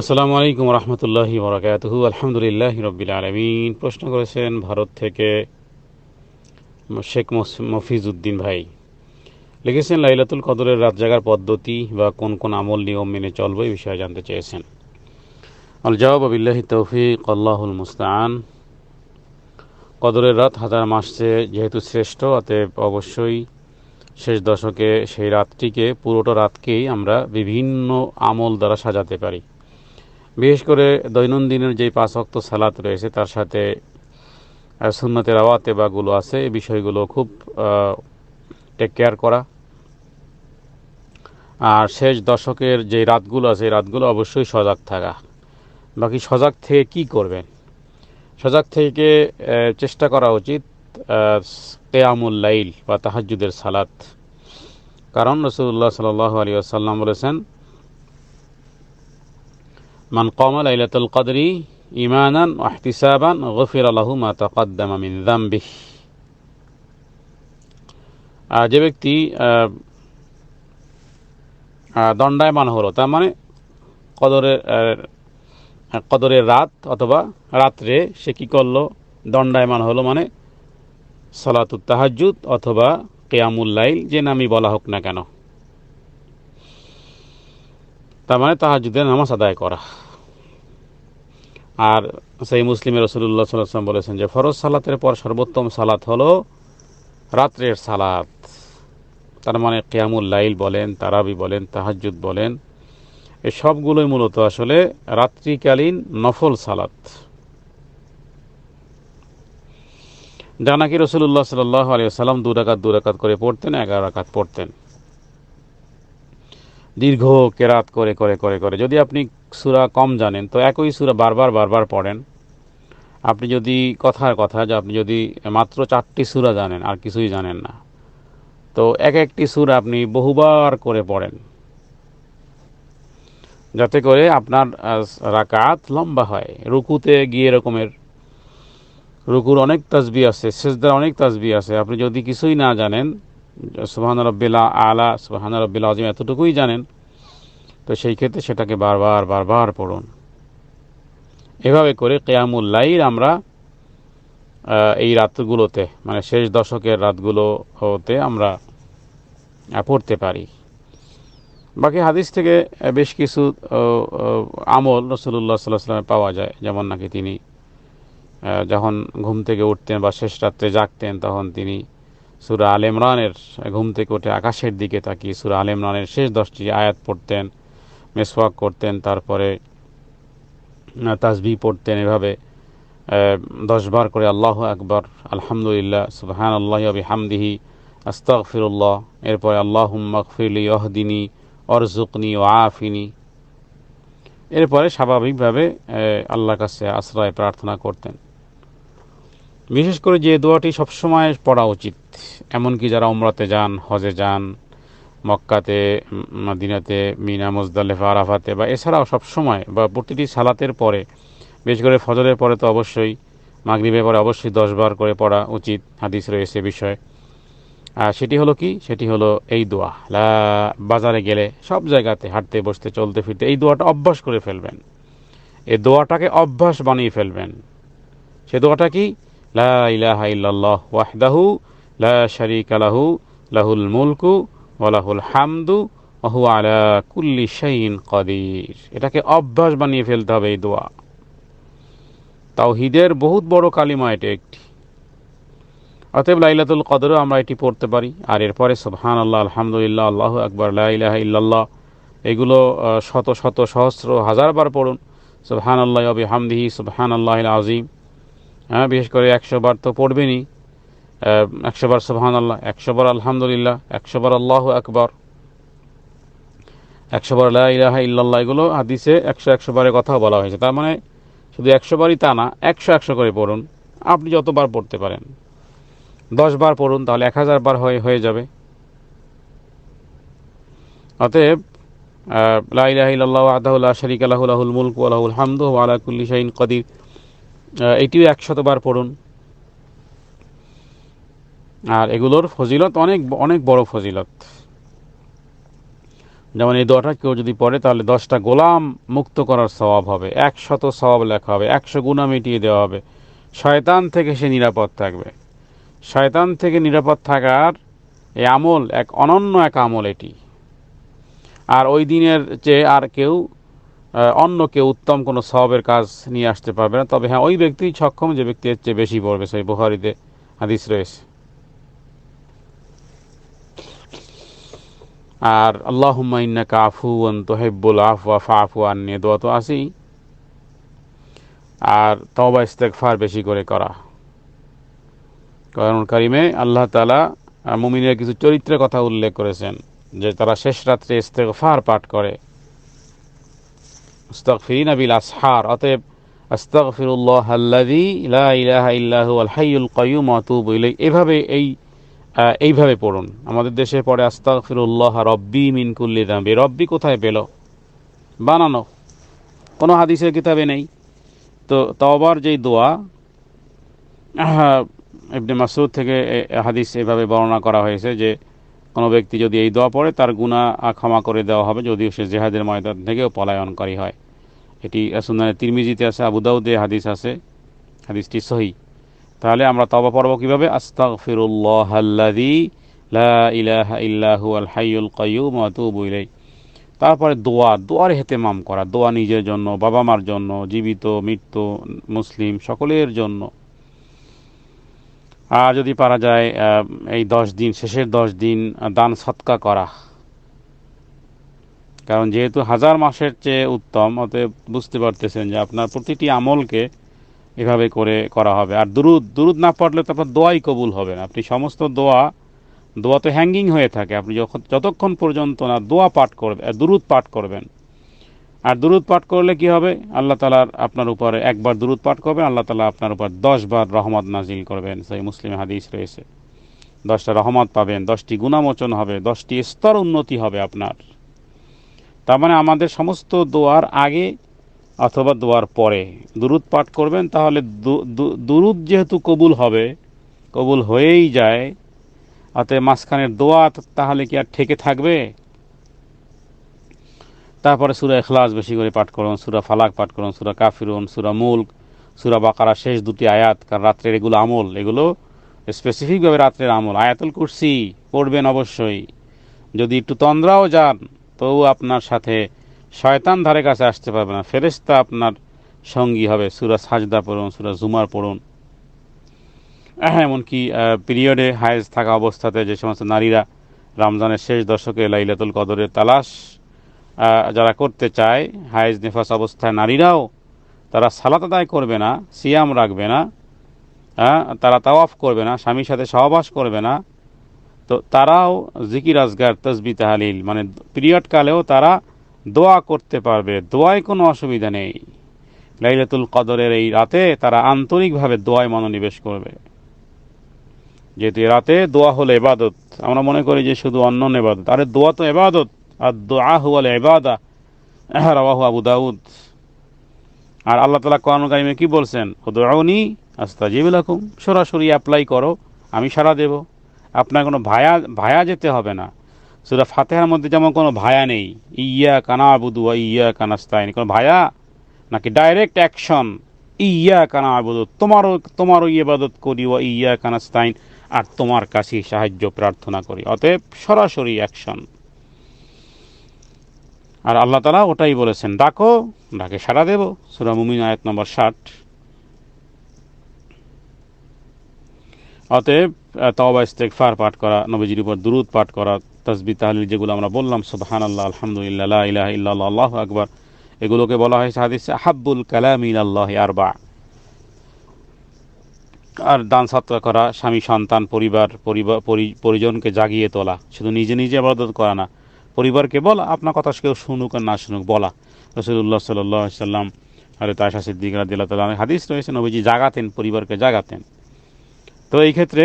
আসসালামু আলাইকুম রহমতুল্লাহ বরাকাতহু। আলহামদুলিল্লাহ রবিল আলমিন। প্রশ্ন করেছেন ভারত থেকে শেখ মফিজ উদ্দিন ভাই। লিখেছেন, লাইলাতুল কদরের রাত জাগার পদ্ধতি বা কোন কোন আমল, নিয়ম মেনে চলবো এই বিষয়ে জানতে চেয়েছেন। আল জবাব আবিল্লাহি তৌফিক, আল্লাহুল মুস্তান কদরের রাত হাজার মাসে যেহেতু শ্রেষ্ঠ, অতএব অবশ্যই শেষ দশকে সেই রাতটিকে, পুরোটা রাতকেই আমরা বিভিন্ন আমল দ্বারা সাজাতে পারি। বিশেষ করে দৈনন্দিনের যে পাঁচ অক্ত সালাত রয়েছে, তার সাথে সুন্নতের আওয়াতে বাগুলো আছে, এই বিষয়গুলো খুব টেক কেয়ার করা। আর শেষ দশকের যে রাতগুলো আছে, এই রাতগুলো অবশ্যই সজাগ থাকা। বাকি সজাগ থেকে কি করবেন? সজাগ থেকে চেষ্টা করা উচিত কেয়ামুল লাইল বা তাহাজুদের সালাত। কারণ রসুল্লাহ সাল আলী আসাল্লাম বলেছেন মান কমা লাইলাতুল কদরি ইমানান ওয়াহতিসাবান গফির আল্লাহু মা তাকাদ্দাম মিন যামবিহ যে ব্যক্তি দণ্ডায়মান হলো, তার মানে কদরের কদরের রাত অথবা রাত্রে সে কি করল? দণ্ডায়মান হলো মানে সলাতুত তাহাজুদ অথবা কেয়ামুল্লাইল যে নামই বলা হোক না কেন। তার মানে তাহাজুদের নামাজ আদায় করা। আর সেই মুসলিমের রসুল্লাহ সাল্লাম বলেছেন যে, ফরজ সালাতের পর সর্বোত্তম সালাত হলো রাত্রের সালাত। তার মানে কেয়ামুল লাইল বলেন, তারাবি বলেন তাহাজুদ বলেন, এ সবগুলোই মূলত আসলে রাত্রিকালীন নফল সালাত। জানাকি রসুল্লাহ সাল্লাহ আলিয়া সাল্লাম দু রাকাত দু রাকাত করে পড়তেন, এগারো রাকাত পড়তেন। দীর্ঘ কেরাত করে করে করে করে। যদি আপনি সুরা কম জানেন, তো একই সুরা বারবার বারবার পড়েন। আপনি যদি কথার কথা, যে আপনি যদি মাত্র চারটি সুরা জানেন, আর কিছুই জানেন না, তো এক একটি সুর আপনি বহুবার করে পড়েন। যাতে করে আপনার রাকাত লম্বা হয়। রুকুতে গিয়ে এরকমের, রুকুর অনেক তাজবি আছে শেষদার অনেক তাজবি আছে। আপনি যদি কিছুই না জানেন সুবাহান রব্বিল্লা আলা, সুবাহান রব্বিল্লা আজিম এতটুকুই জানেন। তো সেই ক্ষেত্রে সেটাকে বারবার বারবার পড়ুন। এভাবে করে কেয়ামুল্লাইর আমরা এই রাতগুলোতে মানে শেষ দশকের রাতগুলো হতে আমরা পড়তে পারি। বাকি হাদিস থেকে বেশ কিছু আমল রসুল্লাহ সাল্লাহ সাল্লামে পাওয়া যায়। যেমন নাকি তিনি যখন ঘুম থেকে উঠতেন বা শেষ রাত্রে জাগতেন, তখন তিনি সুরা আল ইমরানের ঘুম থেকে উঠে আকাশের দিকে তাকিয়ে সুরা আল ইমরানের শেষ দশটি আয়াত পড়তেন, মেসওয়াক করতেন, তারপরে তাজবি পড়তেন এভাবে দশবার করে আল্লাহ আকবর, আলহামদুলিল্লাহ সুবাহান আল্লাহ হামদিহি আস্তাক ফিরুল্লাহ এরপরে আল্লাহ মকফিলি অহদিনী অরজুকনি ও আফিনি। এরপরে স্বাভাবিকভাবে আল্লাহর কাছে আশ্রয় প্রার্থনা করতেন। বিশেষ করে যে দোয়াটি সবসময় পড়া উচিত, এমনকি যারা উমরাতে যান, হজে যান, মক্কাতে, মাদিনাতে, মিনা, মুজদালেফা, আরাফাতে বা এছাড়াও সবসময় বা প্রতিটি সালাতের পরে, বিশেষ করে ফজরের পরে তো অবশ্যই, মাগরীবের পরে অবশ্যই দশবার করে পড়া উচিত, হাদিস রয়েছে বিষয়ে। আর সেটি হলো কি? সেটি হলো এই দোয়া। লা, বাজারে গেলে, সব জায়গাতে, হাঁটতে, বসতে, চলতে, ফিরতে, এই দোয়াটা অভ্যাস করে ফেলবেন। এই দোয়াটাকে অভ্যাস বানিয়ে ফেলবেন। সে দোয়াটা কি? লা ওয়াহদাহু লা লাহু, লাহুল মুলকু ওয়ালাহুল হামদু ওহু আলা কুল্লি শাইন কদির। এটাকে অভ্যাস বানিয়ে ফেলতে হবে এই দোয়া। তাওহিদের বহুত বড় কালিমা এটি একটি। অতএব লাইলাতুল কদরও আমরা এটি পড়তে পারি। আর এরপরে সুবহান আল্লাহ আলহামদুলিল্লাহ, আল্লাহ আকবর লাহ ইল্লাল্লাহ, এগুলো শত শত সহস্র হাজারবার পড়ুন। সুবহান আল্লাহ আবি হামদিহি সুবহান আল্লাহ আজিম হ্যাঁ বিশেষ করে একশো বার তো পড়বেনই। একশো বার সুবহান আল্লাহ একশো বার আলহামদুলিল্লাহ একশো বার আল্লাহ আকবর। একশো বার ইলাহা ইল্লাল্লাহ, এগুলো হাদিসে একশো একশো বারের কথা বলা হয়েছে। তার মানে শুধু একশো বারই তা না, একশো একশো করে পড়ুন। আপনি যতবার পড়তে পারেন। দশ বার পড়ুন, তাহলে এক হাজার বার হয়ে হয়ে যাবে। অতএব লাহ আদাহুল্লাহ শরিক আলাহুল মুলক আলাহুল হামদ আলাকুল্লি শাহিন কদির। এটিও একশতবার পড়ুন। আর এগুলোর ফজিলত অনেক অনেক বড় ফজিলত। যেমন এই দোয়াটা কেউ যদি পড়ে, তাহলে দশটা গোলাম মুক্ত করার স্বভাব হবে। একশত স্বভাব লেখা হবে, একশো গুণা মিটিয়ে দেওয়া হবে। শয়তান থেকে সে নিরাপদ থাকবে। শয়তান থেকে নিরাপদ থাকার এই আমল, এক অনন্য এক আমল এটি। আর ওই দিনের চেয়ে আর কেউ আহ, অন্য কেউ উত্তম কোনো সবের কাজ নিয়ে আসতে পারবে না। তবে হ্যাঁ ওই ব্যক্তি সক্ষম যে ব্যক্তি এর চেয়ে বেশি পড়বে সেই বুখারিতে হাদিস রয়েছে। আর আল্লাহ ইন্নাকা আফু তোহেব্বুল আফওয়া ফাফু আন নিয়ে দোয়া তো আসেই আর তওবা ইস্তেগফার বেশি করে করা। কারণ কারিমে আল্লাহ তালা মুমিনের কিছু চরিত্রের কথা উল্লেখ করেছেন যে তারা শেষ রাত্রে ইস্তেগফার পাঠ করে। আস্তাগফিরিনা বিল আসহার। অতএব, আস্তাগফিরুল্লাহ আল্লাযী লা ইলাহা ইল্লাহু আল হাইয়ুল কাইয়্যুম ওয়া আতুবু ইলাইহি। এভাবে এই এইভাবে পড়ুন। আমাদের দেশে পড়ে, আস্তাগফিরুল্লাহ রব্বি মিন কুল্লি যামবি। রব্বি কোথায় পেল? বানানো। কোনো হাদিসের কিতাবে নেই। তো তওবার যেই দোয়া ইবনে মাসুদ থেকে হাদিস এভাবে বর্ণনা করা হয়েছে যে কোনো ব্যক্তি যদি এই দোয়া পড়ে, তার গুণা ক্ষমা করে দেওয়া হবে, যদিও সে জেহাদের ময়দান থেকেও পলায়নকারী হয়। এটি সুনানে তিরমিজিতে আছে, আবু দাউদে হাদিস আছে, হাদিসটি সহি। তাহলে আমরা তবা পড়ব কীভাবে? আস্তাগফিরুল্লাহ আল্লাযী লা ইল্লাহু আল ইলাইহি। তারপরে দোয়া, দোয়ার হেতেমাম করা, দোয়া নিজের জন্য বাবা মার জন্য, জীবিত মৃত্যু মুসলিম সকলের জন্য। আর যদি পারা যায় এই দশ দিন, শেষের দশ দিন দান সৎকা করা। কারণ যেহেতু হাজার মাসের চেয়ে উত্তম, অতএব বুঝতে পারতেছেন যে আপনার প্রতিটি আমলকে এভাবে করে করা হবে। আর দুরুদ দুরুদ না পড়লে তো আপনার দোয়াই কবুল হবে না। আপনি সমস্ত দোয়া দোয়া তো হ্যাঙ্গিং হয়ে থাকে। আপনি যখন, যতক্ষণ পর্যন্ত না দোয়া পাঠ করবেন দুরুদ পাঠ করবেন আর দুরুদ পাঠ করলে কি হবে? আল্লাহ তালার আপনার উপরে একবার দুরুদ পাঠ করবেন, আল্লাহ তালা আপনার উপর দশ বার রহমত নাজিল করবেন। সেই মুসলিম হাদিস রয়েছে। দশটা রহমত পাবেন, দশটি গুণামোচন হবে, দশটি স্তর উন্নতি হবে আপনার। তার মানে আমাদের সমস্ত দোয়ার আগে অথবা দোয়ার পরে দুরুদ পাঠ করবেন, তাহলে দুরুদ যেহেতু কবুল হবে, কবুল হয়েই যায়, অতএব মাঝখানের দোয়া তাহলে কি আর ঠেকে থাকবে? তারপরে সুরা এখলাস বেশি করে পাঠ করুন সুরা ফালাক পাঠ করুন সুরা কাফিরুন সুরা মুল্ক সুরা বাকারা শেষ দুটি আয়াত কারণ রাত্রের এগুলো আমল এগুলো স্পেসিফিকভাবে রাত্রের আমল। আয়াতুল কুরসি পড়বেন অবশ্যই। যদি একটু তন্দ্রাও যান তবু আপনার সাথে শয়তান ধারে কাছে আসতে পারবে না। ফেরেস্তা আপনার সঙ্গী হবে। সুরা সাজদা পড়ুন সুরা জুমার পড়ুন। হ্যাঁ, এমনকি পিরিয়ডে হায়েজ থাকা অবস্থাতে যে সমস্ত নারীরা রমজানের শেষ দশকে লাইলাতুল কদরের তালাশ যারা করতে চায় হায়েজ নেফাস অবস্থায় নারীরাও তারা সালাত আদায় করবে না সিয়াম রাখবে না হ্যাঁ, তারা তাওয়াফ করবে না স্বামীর সাথে সহবাস করবে না। তো তারাও জিকির আজগার তসবি তাহালিল মানে পিরিয়ড কালেও তারা দোয়া করতে পারবে। দোয়ায় কোনো অসুবিধা নেই। লাইলাতুল কদরের এই রাতে তারা আন্তরিকভাবে দোয়ায় মনোনিবেশ করবে। যেহেতু রাতে দোয়া হলো এবাদত আমরা মনে করি যে শুধু অন্য এবাদত আরে দোয়া তো এবাদত। আর আবু আর আল্লাহ তালা কি বলছেন? সরাসরি অ্যাপ্লাই করো, আমি সারা দেব। আপনার কোনো ভায়া ভায়া যেতে হবে না। সুরা ফাতেহার মধ্যে যেমন কোনো ভায়া নেই ইয়া কানা আবুদু ইয়া কানাস্তাইন কোনো ভায়া, নাকি ডাইরেক্ট অ্যাকশন ইয়া কানা আবুদু তোমারও তোমারও ইবাদত করি, ওয়া ইয়া কানাস্তাইন আর তোমার কাছেই সাহায্য প্রার্থনা করি। অতএব সরাসরি অ্যাকশন আর আল্লাহ তালা ওটাই বলেছেন, ডাকো, ডাকে সারা দেব, সুরা মুমিন আয়াত নম্বর ষাট। অতএব তওবা, ইস্তেগফার পাঠ করা, নবীজির উপর দুরুদ পাঠ করা তসবি তাহলিল যেগুলো আমরা বললাম সুবহান আল্লাহ আলহামদুলিল্লাহ ইলাহা ইল্লাল্লাহ, আল্লাহু আকবার, এগুলোকে বলা হয়েছে হাদিসে আহাব্বুল কালাম ইলাল্লাহি আরবা। আর দান সৎকার করা, স্বামী, সন্তান, পরিবার পরিবার পরি- পরিজনকে জাগিয়ে তোলা, শুধু নিজে নিজে আবাদত করা না পরিবারকে বলা, আপনার কথা কেউ শুনুক আর না শুনুক, বলা। রসুল্লাহ সাল্লাহ সাল্লাম আরে তায়সা সিদ্দিক রাদিল্লাহ তালা হাদিস রয়েছে, নবীজি জাগাতেন, পরিবারকে জাগাতেন। তো এই ক্ষেত্রে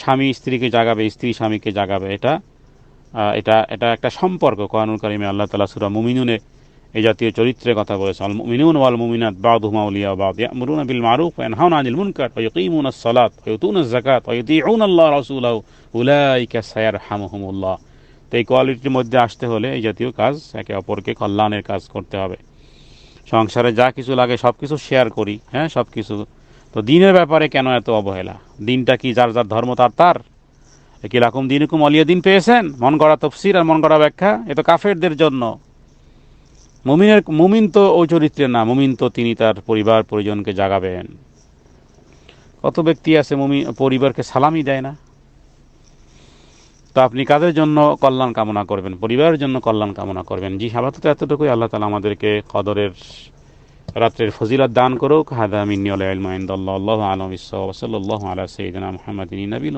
স্বামী স্ত্রীকে জাগাবে, স্ত্রী স্বামীকে জাগাবে, এটা এটা এটা একটা সম্পর্ক। কোরআনুল কারিমে আল্লাহ তালা সুরা মুমিনুনে এই জাতীয় চরিত্রের কথা বলেছে আল মুমিনুন ওয়াল মুমিনাত বাদুহুমা আউলিয়া বাদ, ইয়ামুরুনা বিল মারুফ ওয়া ইয়ানহাউনা আনিল মুনকার, ওয়া ইউকিমুনাস সালাত ওয়া ইউতুনাজ যাকাত ওয়া ইউতিউনা আল্লাহ রাসূলাহু উলাইকা সায়ারহামুহুমুল্লাহ। তো এই কোয়ালিটির মধ্যে আসতে হলে এই জাতীয় কাজ একে অপরকে কল্যাণের কাজ করতে হবে। সংসারে যা কিছু লাগে সব কিছু শেয়ার করি হ্যাঁ সব কিছু তো দিনের ব্যাপারে কেন এত অবহেলা? দিনটা কি যার যার ধর্ম তার তার? এ কি রকম দিনকুম অলিয়া দিন পেয়েছেন? মন গড়া তফসির আর মন গড়া ব্যাখ্যা, এ তো কাফেরদের জন্য। মুমিনের, মুমিন তো ওই চরিত্রের না, মুমিন তো তিনি তার পরিবার পরিজনকে জাগাবেন। কত ব্যক্তি আছে মুমি, পরিবারকে সালামই দেয় না? তো আপনি কাদের জন্য কল্যাণ কামনা করবেন? পরিবারের জন্য কল্যাণ কামনা করবেন? জি তো এতটুকুই আল্লাহ তালা আমাদেরকে কদরের রাত্রের ফজিলত দান করুক। হাদা মিনিয়াল আল্লাহ আলম আল্লাহ আলম। ইসা ওসল্লাহ আলা সঈদনা মোহাম্মদ নবীল